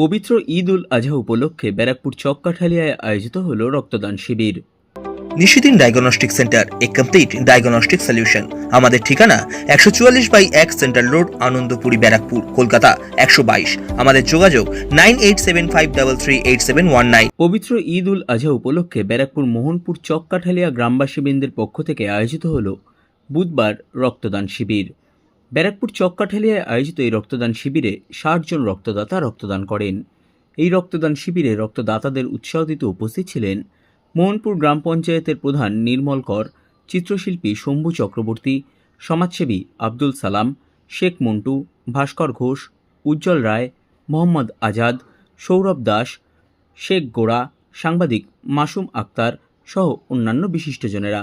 পবিত্র ঈদ উল আজহা উপলক্ষে ব্যারাকপুর চককাঠালিয়ায় আয়োজিত হল রক্তদান শিবির। নিশিদিন ডায়াগনস্টিক সেন্টার এ কমপ্লিট ডায়াগনস্টিক সলিউশন। আমাদের ঠিকানা একশো চুয়াল্লিশ বাই এক সেন্ট্রাল রোড আনন্দপুরি ব্যারাকপুর কলকাতা একশো বাইশ। আমাদের যোগাযোগ nine eight seven five double three eight seven one nine. পবিত্র ঈদ উল আজহা উপলক্ষে ব্যারাকপুর মোহনপুর চককাঠালিয়া গ্রামবাসীবৃন্দের পক্ষ থেকে আয়োজিত হল বুধবার রক্তদান শিবির। ব্যারাকপুর চককাঠালিয়ায় আয়োজিত এই রক্তদান শিবিরে ষাট জন রক্তদাতা রক্তদান করেন। এই রক্তদান শিবিরে রক্তদাতাদের উৎসাহ দিতে উপস্থিত ছিলেন মোহনপুর গ্রাম পঞ্চায়েতের প্রধান নির্মল কর, চিত্রশিল্পী শম্ভু চক্রবর্তী, সমাজসেবী আব্দুল সালাম, শেখ মন্টু, ভাস্কর ঘোষ, উজ্জ্বল রায়, মোহাম্মদ আজাদ, সৌরভ দাস, শেখ গোড়া, সাংবাদিক মাসুম আক্তার সহ অন্যান্য বিশিষ্টজনেরা